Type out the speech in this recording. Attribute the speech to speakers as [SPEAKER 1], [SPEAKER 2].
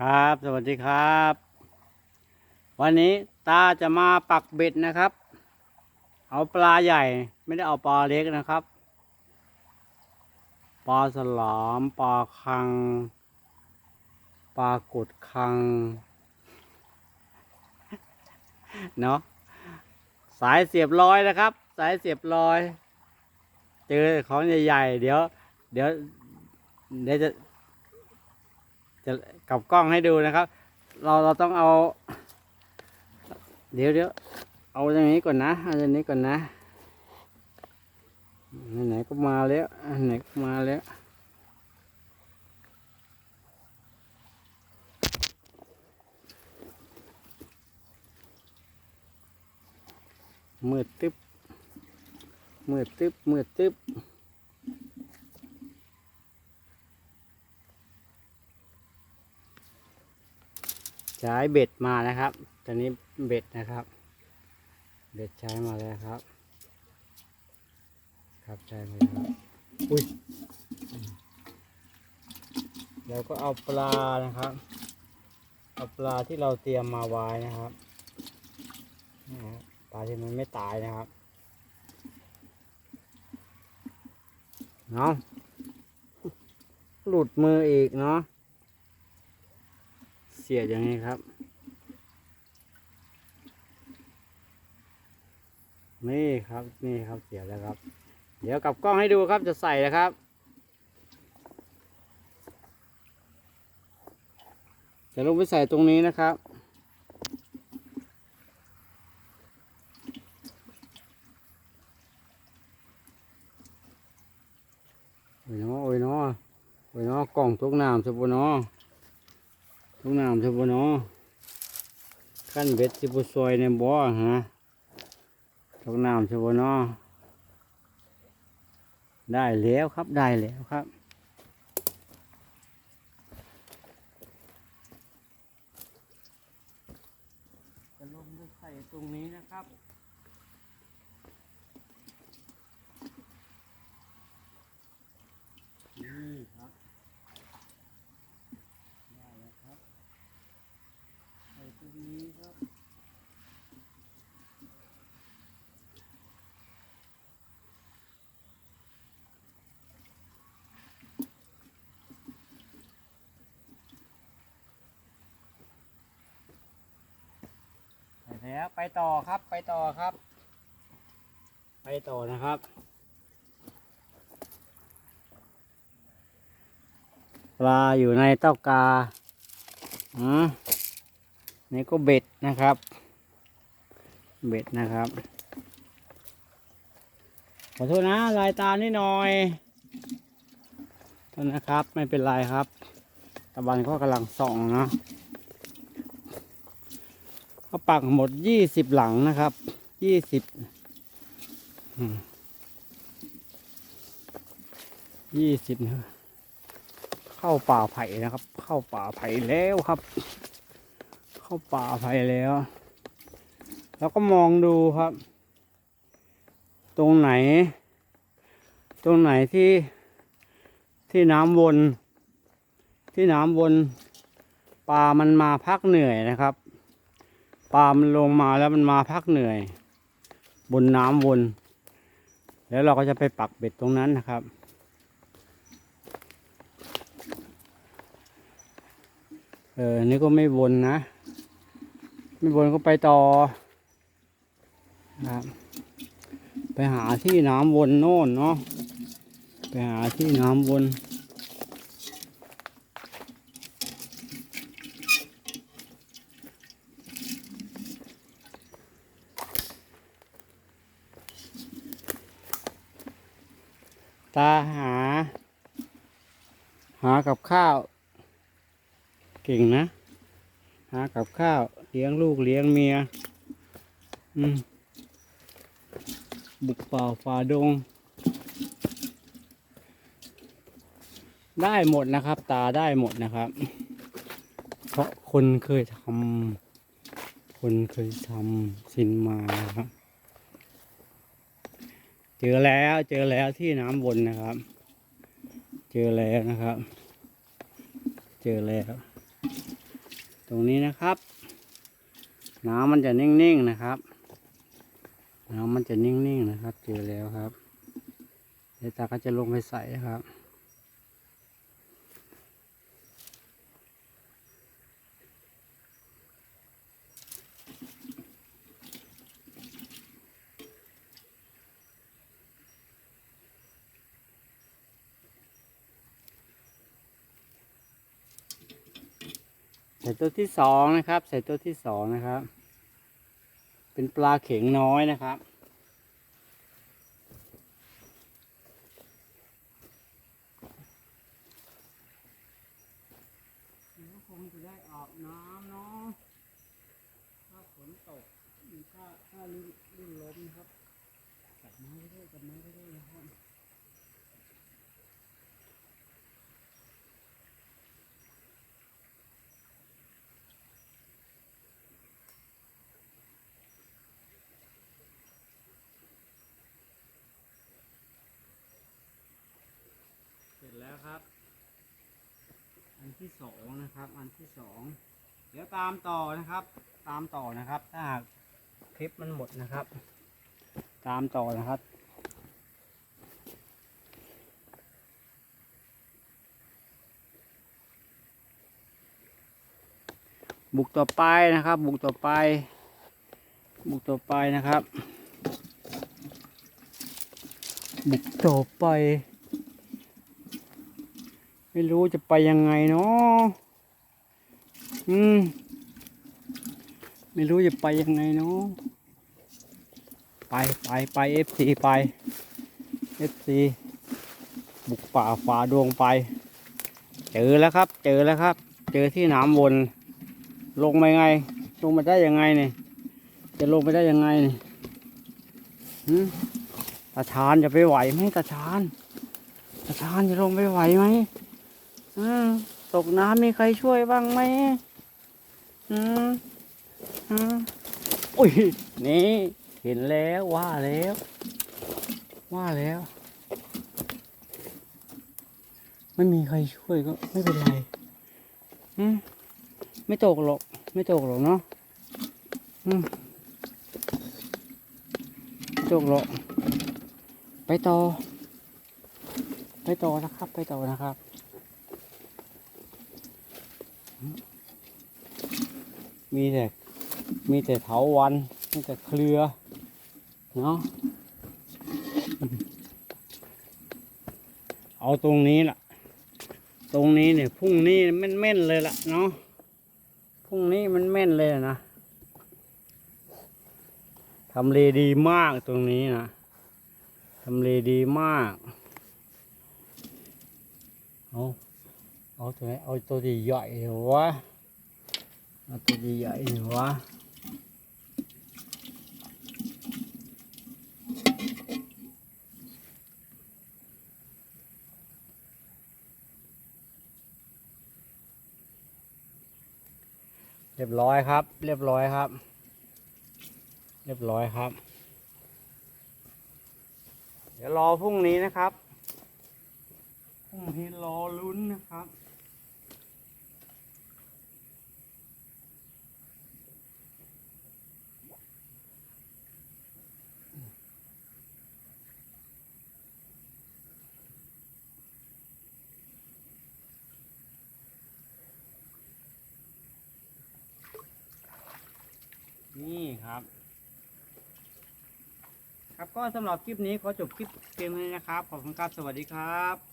[SPEAKER 1] ครับ สวัสดีครับ วันนี้ตาจะมาปักเบ็ดนะครับ เอาปลาใหญ่ ไม่ได้เอาปลาเล็กนะครับ ปลาสลาม ปลาคัง ปลากดคัง เนาะ สายเสียบลอยนะครับ สายเสียบลอย เจอของใหญ่ๆ เดี๋ยว เดี๋ยว เดี๋ยวจะ จะกลับกล้องให้ดูนะครับ เราเราต้องเอา เดี๋ยวเดี๋ยวเอาอย่างนี้ก่อนนะเอาอย่างนี้ก่อนนะไหนๆก็มาแล้วไหนก็มาแล้วมืดตึ๊บมืดตึ๊บมืดตึ๊บ ใช้เบ็ดมานะครับ ตอนนี้เบ็ดนะครับ เบ็ดใช้มาแล้วครับ ครับใช้มาแล้ว อุ้ยแล้วก็เอาปลานะครับ เอาปลาที่เราเตรียมมาไว้นะครับปลาที่มันไม่ตายนะครับเนาะหลุดมืออีกเนาะ เสียดอย่างนี้ครับ นี่ครับนี่ครับเสียแล้วครับ เดี๋ยวกลับกล้องให้ดูครับจะใส่นะครับจะลงไปใส่ตรงนี้นะครับโอ้ยเนาะโอ้ยเนาะโอ้ยเนาะกล่องทุกน้ำสบุเนาะ ทุกน้ำใช่ปะเนาะขั้นเบ็ดสิบซอยในบ่อฮะทุกน้ำใช่ปะเนาะได้แล้วครับได้แล้วครับจะลงจะใส่ตรงนี้นะครับนี่ครับ ได้แล้วครับใส่ตรงนี้ครับ ใส่แล้วไป ต่อครับ ไปต่อครับ ไปต่อนะครับ ปลาอยู่ในเต้ากาอืมนี่ก็เบ็ดนะครับ เบ็ดนะครับ ขอโทษนะลายตานิดหน่อยโทษนะครับ ไม่เป็นไรครับ ตะวันก็กำลังส่องนะ เขาปักหมดยี่สิบหลังนะครับยี่สิบยี่สิบนะครับเข้าป่าไผ่นะครับ เข้าป่าไผ่แล้วครับ เข้าป่าไผ่แล้ว แล้วก็มองดูครับ ตรงไหน ตรงไหนที่ที่น้ำวน ที่น้ำวนปลามันมาพักเหนื่อยนะครับ ปลามันลงมาแล้วมันมาพักเหนื่อย บนน้ำวน แล้วเราก็จะไปปักเบ็ดตรงนั้นนะครับ เออนี่ก็ไม่วนนะ ไม่วนก็ไปต่อนะครับไปหาที่น้ำวนโน่นเนาะไปหาที่น้ำวน ตาหา หากับข้าว เก่งนะ หากับข้าว เลี้ยงลูกเลี้ยงเมีย อืม บุกป่าฝ่าดง ได้หมดนะครับ ตาได้หมดนะครับ เพราะคนเคยทำคนเคยทำสินมานะครับ เจอแล้วเจอแล้วที่น้ำวนนะครับ เจอแล้วนะครับ เจอแล้ว ตรงนี้นะครับ น้ำมันจะนิ่งๆนะครับ น้ำมันจะนิ่งๆนะครับ เจอแล้วครับเดี๋ยวตาก็จะลงไปใส่ครับ ใส่ตัวที่สองนะครับ ใส่ตัวที่สองนะครับ เป็นปลาเข็งน้อยนะครับเดี๋ยวคงจะได้ออกน้ำเนาะ ถ้าฝนตกหรือถ้าถ้าลื่นลื่นล้มนะครับ จับไม้ได้จับไม้ได้นะครับ แล้วครับ อันที่สองนะครับ อันที่สองเดี๋ยวตามต่อนะครับ ตามต่อนะครับ ถ้าหากคลิปมันหมดนะครับ ตามต่อนะครับบุกต่อไปนะครับ บุกต่อไป บุกต่อไปนะครับ บุกต่อไป ไม่รู้จะไปยังไงเนาะอืม ไม่รู้จะไปยังไงเนาะไปไปไปเอฟซีไปเอฟซีบุกป่าฝ่าดวงไป เจอแล้วครับ เจอแล้วครับ เจอที่หนามวนลงมาไง ลงมาได้ยังไงเนี่ยจะลงไปได้ยังไงเนี่ยหืมตาชานจะไปไหวไหมตาชานตาชานจะลงไปไหวไหม อืมตกน้ำมีใครช่วยบ้างไหมอืมอืมอุ้ย นี่เห็นแล้วว่าแล้ว ว่าแล้ว ไม่มีใครช่วยก็ไม่เป็นไรอืมไม่ตกหรอก ไม่ตกหรอกเนาะอืมตกหรอกไปต่อ ไปต่อนะครับ ไปต่อนะครับ มีแต่มีแต่เถาวันมีแต่เครือเนาะเอาตรงนี้ล่ะ ตรงนี้เนี่ยพุ่งนี้แม่นๆเลยล่ะเนาะพุ่งนี้มันแม่นเลยนะทำเลดีมากตรงนี้นะทำเลดีมาก เอา เอาตัวไหนเอาตัวใหญ่ๆหรอวะเอาตัวใหญ่ๆหรอวะเรียบร้อยครับ เรียบร้อยครับ เรียบร้อยครับ เดี๋ยวรอพรุ่งนี้นะครับ พรุ่งนี้รอลุ้นนะครับ นี่ครับ ครับก็สำหรับคลิปนี้ขอจบคลิปเพียงเท่านี้นะครับ ขอบคุณครับ สวัสดีครับ